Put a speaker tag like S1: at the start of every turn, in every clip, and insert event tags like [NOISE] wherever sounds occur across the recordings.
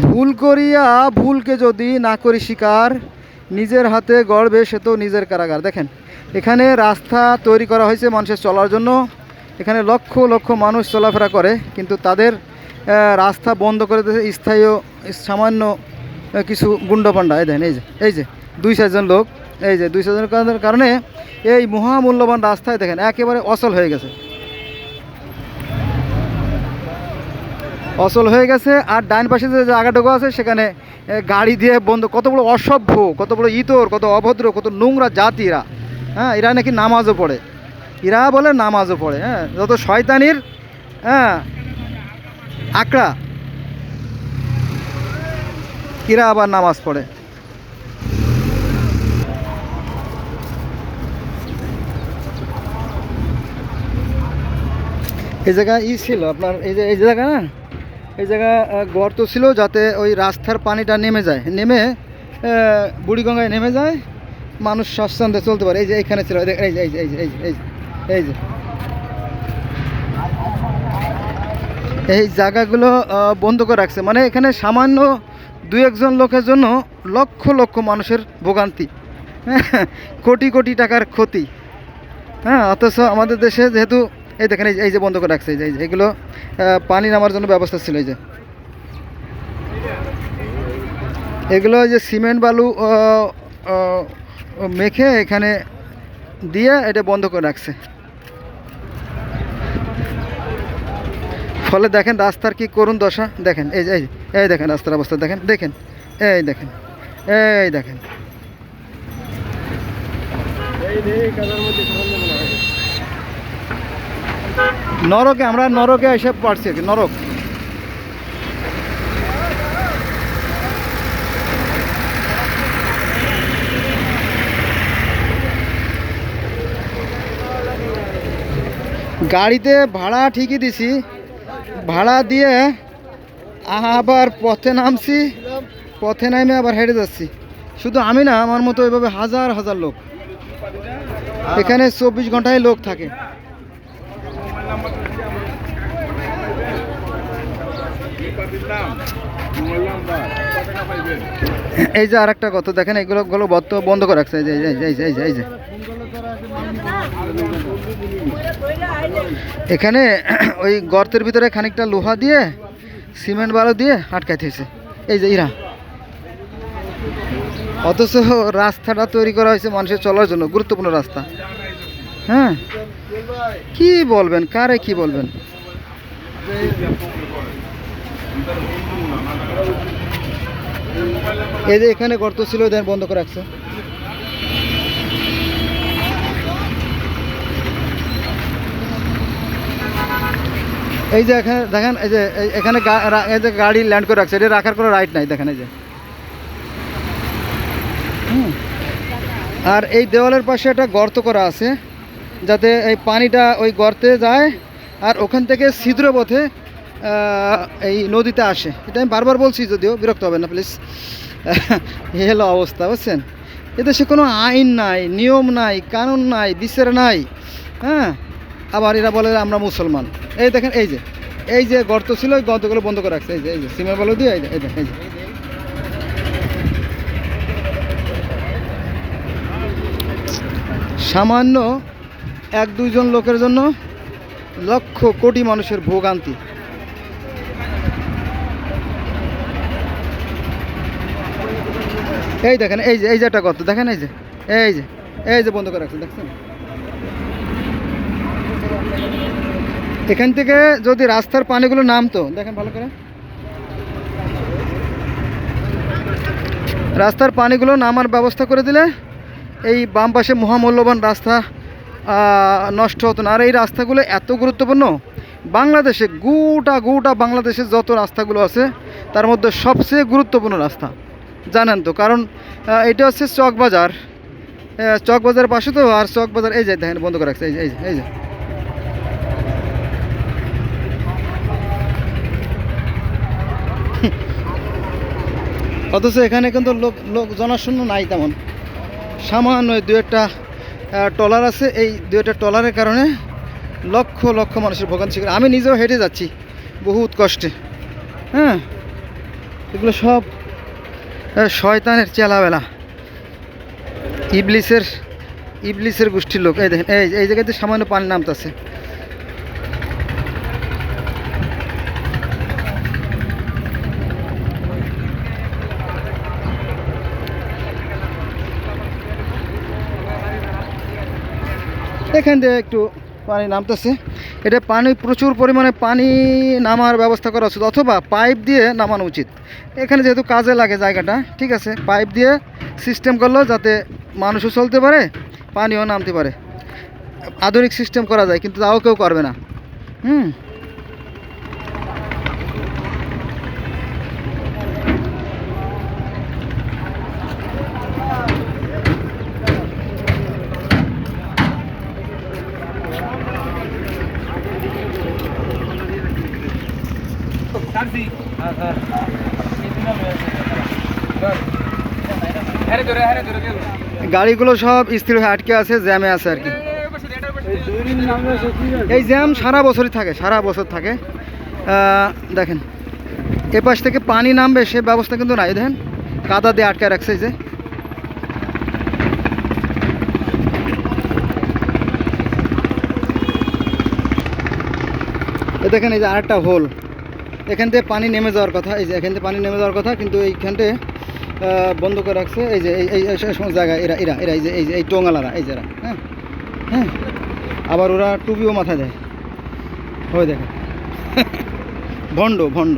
S1: ভুল করিয়া ভুলকে যদি না করি শিকার, নিজের হাতে গড়বে সে তো নিজের কারাগার। দেখেন, এখানে রাস্তা তৈরি করা হয়েছে মানুষের চলার জন্য। এখানে লক্ষ লক্ষ মানুষ চলাফেরা করে, কিন্তু তাদের রাস্তা বন্ধ করে দিয়েছে স্থায়ী সামান্য কিছু গুন্ডপান্ডা। এই দেখেন, এই যে এই যে, দুই চারজন লোক, এই যে, দুই চারজনের কারণে এই মহামূল্যবান রাস্তায় দেখেন, একেবারে অচল হয়ে গেছে। অচল হয়ে গেছে, আর ডাইন পাশে যে জায়গাটুকু আছে, সেখানে গাড়ি দিয়ে বন্ধ, কত বড় অসভ্য, কত বড় ইতর, কত অভদ্র, কত নোংরা জাতি এরা হ্যাঁ এরা নাকি নামাজও পড়ে। এরা বলে নামাজও পড়ে হ্যাঁ যত শয়তানির হ্যাঁ আকড়া, এরা আবার নামাজ পড়ে। এই জায়গা ই ছিল আপনার, এই যে, এই জায়গা না? এই জায়গা গর্ত ছিল যাতে ওই রাস্তার পানিটা নেমে যায়। নেমে বুড়িগঙ্গায় নেমে যায় মানুষ স্বাচ্ছন্দ্যে চলতে পারে। এই যে এইখানে ছিল এই যে এই যে এই যে এই যে এই যে এই জায়গাগুলো বন্ধ করে রাখছে। মানে এখানে সামান্য দু একজন লোকের জন্য লক্ষ লক্ষ মানুষের ভোগান্তি। হ্যাঁ, কোটি কোটি টাকার ক্ষতি। হ্যাঁ অথচ আমাদের দেশে যেহেতু এই দেখেন, এই যে- বন্ধ করে রাখছে, এই যে এগুলো পানি নামার জন্য ব্যবস্থা ছিল, এই যে। এগুলো যে সিমেন্ট, বালু মেখে এখানে দিয়ে এটা বন্ধ করে রাখছে। ফলে দেখেন রাস্তার কি করুন দশা। দেখেন, এই এই এই দেখেন রাস্তার অবস্থা, দেখেন দেখেন, এই দেখেন এই দেখেন। নরকে, আমরা নরকে এসে পারছি নরক। গাড়িতে ভাড়া ঠিকই দিছি, ভাড়া দিয়ে আবার পথে নামছি, পথে নামে আবার হেঁটে যাচ্ছি। শুধু আমি না, আমার মতো এভাবে হাজার হাজার লোক। এখানে চব্বিশ ঘন্টায় লোক থাকে। এই যে আরেকটা কথা দেখেন, এগুলো গুলো বদ্ধ, বন্ধ করে রাখছে। এখানে ওই গর্তের ভিতরে খানিকটা লোহা দিয়ে, সিমেন্ট বালু দিয়ে আটকাইতেছে এই যে, ইরা। অথচ রাস্তাটা তৈরি করা হয়েছে মানুষের চলার জন্য, গুরুত্বপূর্ণ রাস্তা। হ্যাঁ? কি বলবেন? কারে কি বলবেন? এই যে এখানে গর্ত ছিল, দেন বন্ধ করে রাখছে এই যে এখানে, দেখেন, এই যে এখানে এই যে গাড়ি ল্যান্ড করে রাখছে, এটা রাখার কোনো রাইট নাই, দেখেন এই যে। আর এই দেওয়ালের পাশে একটা গর্ত করা আছে, যাতে এই পানিটা ওই গর্তে যায়, আর ওখান থেকে ছিদ্র পথে এই নদীতে আসে। এটা আমি বারবার বলছি যদিও, বিরক্ত হবে না প্লিজ [LAUGHS] হলো অবস্থা, বুঝছেন? এদেশে কোনো আইন নাই, নিয়ম নাই, কানুন নাই, বিচার নাই হ্যাঁ? আবার এরা বলে আমরা মুসলমান। এই দেখেন, এই যে এই যে গর্ত ছিল, ওই গর্তগুলো বন্ধ করে রাখছে। এই যে এই যে সিমেন্ট বালু দিয়ে, এই যে এই যে এই যে। সামান্য এক দুইজন লোকের জন্য লক্ষ কোটি মানুষের ভোগান্তি। এই দেখেন, এই যে এই যে একটা গর্ত, দেখেন এই যে এই যে এই যে বন্ধ করে রাখছে দেখছেন? এখান থেকে যদি রাস্তার পানিগুলো নামতো, দেখেন ভালো করে। রাস্তার পানিগুলো নামার ব্যবস্থা করে দিলে এই বাম পাশে মহামূল্যবান রাস্তা নষ্ট হতো না। আর এই রাস্তাগুলো এত গুরুত্বপূর্ণ, বাংলাদেশে গোটা গোটা বাংলাদেশের যত রাস্তাগুলো আছে, তার মধ্যে সবচেয়ে গুরুত্বপূর্ণ রাস্তা। জানেন তো কারণ এটা হচ্ছে চকবাজার আহ, চকবাজারের পাশে তো আর চকবাজার এই যে দেখেন বন্ধ করে রাখছে এই যে এই যে এই যে। [LAUGHS] অথচ এখানে কিন্তু লোক লোক জনশূন্য নাই তেমন। সামান্য দু একটা আহ, ট্রলার আছে এই দু একটা ট্রলারের কারণে লক্ষ লক্ষ মানুষের ভোগান্তি শিকার আমি নিজেও হেঁটে যাচ্ছি বহুত কষ্টে। হ্যাঁ এগুলো সব শয়তানের চেলাবেলা। ইবলিসের ইবলিসের গোষ্ঠীর লোক। এই দেখেন, এই এই জায়গাতে সামান্য পানি নামতেছে। এখান দিয়ে একটু পানি নামতেছে। এটা পানি প্রচুর পরিমাণে পানি নামার ব্যবস্থা করা উচিত, অথবা পাইপ দিয়ে নামানো উচিত। এখানে যেহেতু কাজে লাগে জায়গাটা, ঠিক আছে, পাইপ দিয়ে সিস্টেম করল যাতে মানুষও চলতে পারে, পানিও নামতে পারে। আধুনিক সিস্টেম করা যায়, কিন্তু তাও কেউ করবে না। হুম? গাড়িগুলো সব স্থির হয়ে আটকে আছে জ্যামে আছে আর কি। এই জ্যাম সারা বছরই থাকে সারা বছর থাকে। দেখেন এ পাশ থেকে পানি নামবে সে ব্যবস্থা কিন্তু নাই দেখেন। কাদা দিয়ে আটকে রাখছে এই যে। দেখেন এই যে আরেকটা হোল। এখান থেকে পানি নেমে যাওয়ার কথা এই যে এখান থেকে পানি নেমে যাওয়ার কথা কিন্তু এইখানটে আহ, বন্ধ করে রাখছে। এই যে, এই সমস্ত জায়গায় এরা এরা এরা, এই যে এই যে, এই টোঙালারা এই যে এরা হ্যাঁ? হ্যাঁ? আবার ওরা টুপিও মাথায় দেয়। ওই দেখেন [LAUGHS] ভণ্ড ভণ্ড।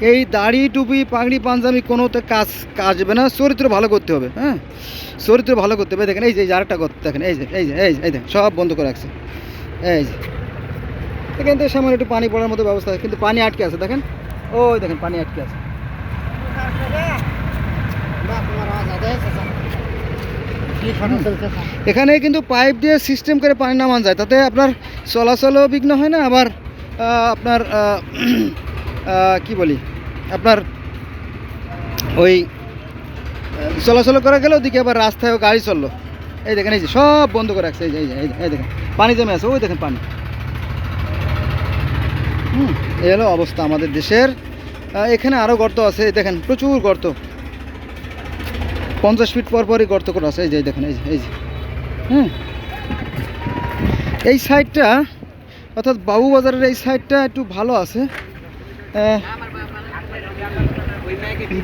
S1: এই দাড়ি, টুপি, পাগড়ি, পাঞ্জাবি কোনোতে কাজ, কাজবে না। চরিত্র ভালো করতে হবে হ্যাঁ? চরিত্র ভালো করতে হবে। দেখেন, এই যে এই যে আরেকটা করতে দেখেন, এই যে এই যে এই যে, এই দেখেন, সব বন্ধ করে রাখছে। এই যে। এখান থেকে সামনে একটু পানি পড়ার মতো ব্যবস্থা কিন্তু পানি আটকে আছে, দেখেন? ওই দেখেন, পানি আটকে আছে। এখানে কিন্তু পাইপ দিয়ে সিস্টেম করে পানি নামান যায়। তাতে আপনার চলাচলও বিঘ্ন হয় না, আবার আপনার [CLEARS THROAT] কি বলি? আপনার ওই চলাচল করা গেল ওদিকে আবার রাস্তায়ও গাড়ি চলল। এই দেখেন, এই যে সব বন্ধ করে রাখছে, এই যে, এই এই দেখেন, পানি জমে আছে, ওই দেখেন পানি। হুম, এই হলো অবস্থা আমাদের দেশের। এখানে আরও গর্ত আছে দেখেন, প্রচুর গর্ত। পঞ্চাশ ফিট পর পরই গর্ত করা আছে, এই যে দেখেন, এই যে এই যে। হ্যাঁ এই সাইডটা অর্থাৎ বাবুবাজারের এই সাইডটা একটু ভালো আছে।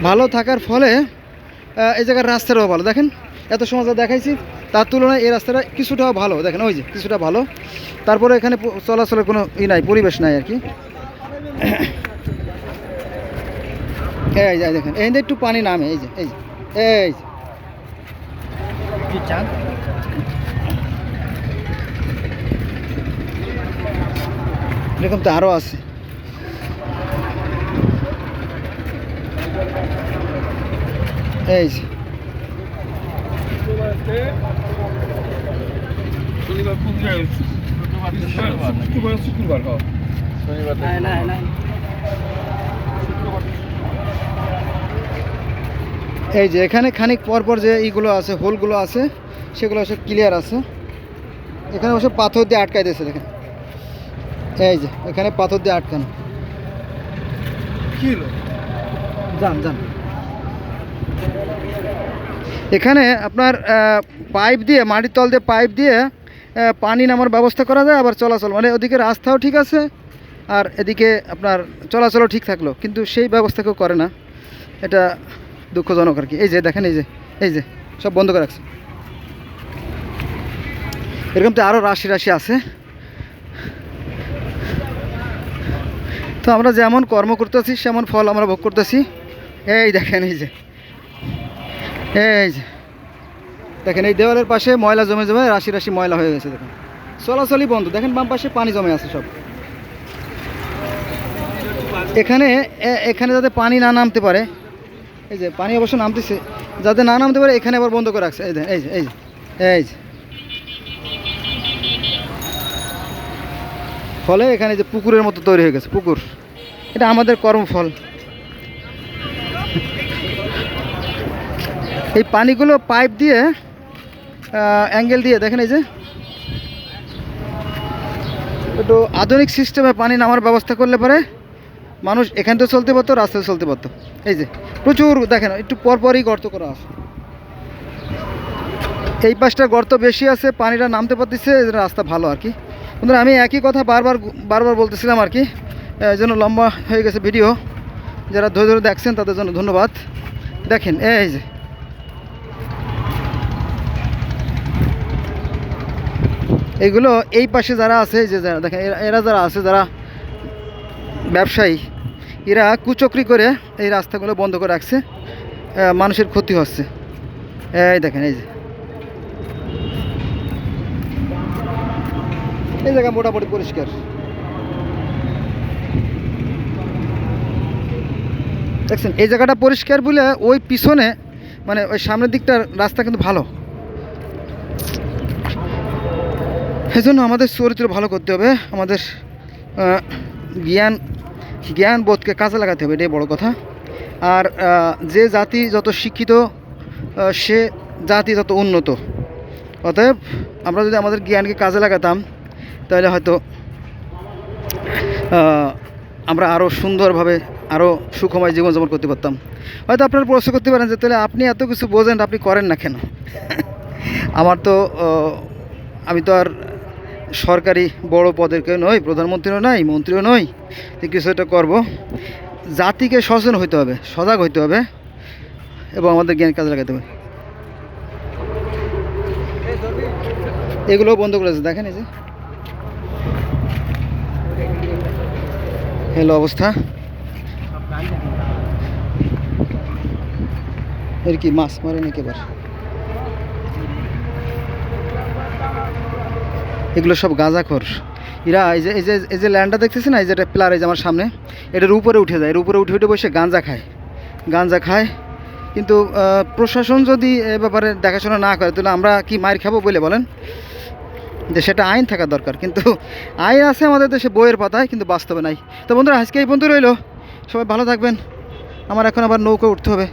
S1: ভালো থাকার ফলে এই জায়গার রাস্তাটাও ভালো। দেখেন, এত সময় যা দেখাইছি, তার তুলনায় এই রাস্তাটা কিছুটাও ভালো। দেখেন, ওই যে, কিছুটা ভালো। তারপরে এখানে চলাচলের কোনো ই নাই, পরিবেশ নাই আর কি। [COUGHS] এই দেখেন, এই একটু পানি নামে, এই যে এই যে এই যে। এরকম তো আরও আছে এই যে
S2: শনিবার শুক্রবার শুক্রবার হ্যাঁ
S1: এই যে এখানে খানিক পর পর যে এইগুলো আছে হোলগুলো আছে সেগুলো সব ক্লিয়ার আছে। এখানে ওসব পাথর দিয়ে আটকাই দিয়েছে দেখেন। এই যে এখানে পাথর দিয়ে আটকানো। যান যান। এখানে আপনার পাইপ দিয়ে মাটির তল দিয়ে পাইপ দিয়ে পানি নামার ব্যবস্থা করা যায় আবার চলাচল। মানে ওদিকে রাস্তাও ঠিক আছে আর এদিকে আপনার চলাচলও ঠিক থাকল কিন্তু সেই ব্যবস্থা কেউ করে না। এটা দুঃখজনক আর কি। এই যে, দেখেন এই যে এই যে, সব বন্ধ করে রাখছে। এরকম তো আরও রাশি রাশি আছে। তো আমরা যেমন কর্ম করতেছি, সেমন ফল আমরা ভোগ করতেছি। এই দেখেন এই যে এই যে, দেখেন এই দেওয়ালের পাশে ময়লা জমে জমে রাশি রাশি ময়লা হয়ে গেছে, দেখেন। চলাচলই বন্ধ, দেখেন বাম পাশে পানি জমে আছে সব। এখানে এখানে যাতে পানি না নামতে পারে এই যে পানি অবশ্য নামতেছে, যাতে না নামতে পারে এখানে আবার বন্ধ করে রাখছে। এই এই এই এই ফলে এখানে যে পুকুরের মতো তৈরি হয়ে গেছে, পুকুর। এটা আমাদের কর্মফল। এই পানিগুলো পাইপ দিয়ে অ্যাঙ্গেল দিয়ে, দেখেন এই যে। একটু আধুনিক সিস্টেমে পানি নামার ব্যবস্থা করলে পরে মানুষ এখান থেকে চলতে পারতো, রাস্তায় চলতে পারতো। এই যে। প্রচুর, দেখেন, একটু পরপরই গর্ত করা আছে। এই পাশটা গর্ত বেশি আছে, পানিটা নামতে পারতেছে রাস্তা ভালো আর কি। বন্ধুরা, আমি একই কথা বারবার বারবার বলতেছিলাম আর কি জন্য লম্বা হয়ে গেছে ভিডিও। যারা ধরে ধরে দেখছেন, তাদের জন্য ধন্যবাদ। দেখেন এই যে। এইগুলো এই পাশে যারা আছে যে যারা, দেখেন এরা যারা আছে, যারা ব্যবসায়ী এরা কুচক্রি করে এই রাস্তাগুলো বন্ধ করে রাখছে মানুষের ক্ষতি হচ্ছে। এই দেখেন, এই যে। এই জায়গা মোটামুটি পরিষ্কার। দেখছেন, এই জায়গাটা পরিষ্কার বলে ওই পিছনে মানে ওই সামনের দিকটার রাস্তা কিন্তু ভালো। সেই জন্য আমাদের চরিত্র ভালো করতে হবে। আমাদের জ্ঞান জ্ঞান বোধকে কাজে লাগাতে হবে, এটাই বড় কথা। আর যে জাতি যত শিক্ষিত সে জাতি তত উন্নত। অতএব আমরা যদি আমাদের জ্ঞানকে কাজে লাগাতাম, তাহলে হয়তো আমরা আরও সুন্দরভাবে আরও সুখময় জীবনযাপন করতে পারতাম। হয়তো আপনারা প্রশ্ন করতে পারেন যে, তাহলে আপনি এত কিছু বোঝেন, আপনি করেন না কেন? [LAUGHS] আমার তো আমি তো আর সরকারি বড় পদের কেউ নই, প্রধানমন্ত্রীও নয় মন্ত্রীও নয় কিছু একটা করব। জাতিকে সচেতন হইতে হবে, সজাগ হইতে হবে এবং আমাদের জ্ঞান কাজে লাগাতে হবে। এগুলোও বন্ধ করেছে দেখেন এই যে। হ্যালো, অবস্থা। এর কি, মাছ মারে নাকি এগুলো সব গাঁজাখোর। এরা এই যে এই যে এই যে ল্যান্ডটা দেখতেছে না, এই যেটা প্লার, এই যে আমার সামনে, এটার উপরে উঠে যায়। এর উপরে উঠে উঠে বসে গাঁজা খায়। গাঁজা খায়। কিন্তু প্রশাসন যদি এ ব্যাপারে দেখাশোনা না করে, তাহলে আমরা কি মার খাব বলে বলেন? যে সেটা আইন থাকা দরকার। কিন্তু আইন আছে আমাদের দেশে, বইয়ের পাতায়, কিন্তু বাস্তবে নাই। তো বন্ধুরা, আজকে এই বন্ধু রইল। সবাই ভালো থাকবেন। আমার এখন আবার নৌকো উঠতে হবে।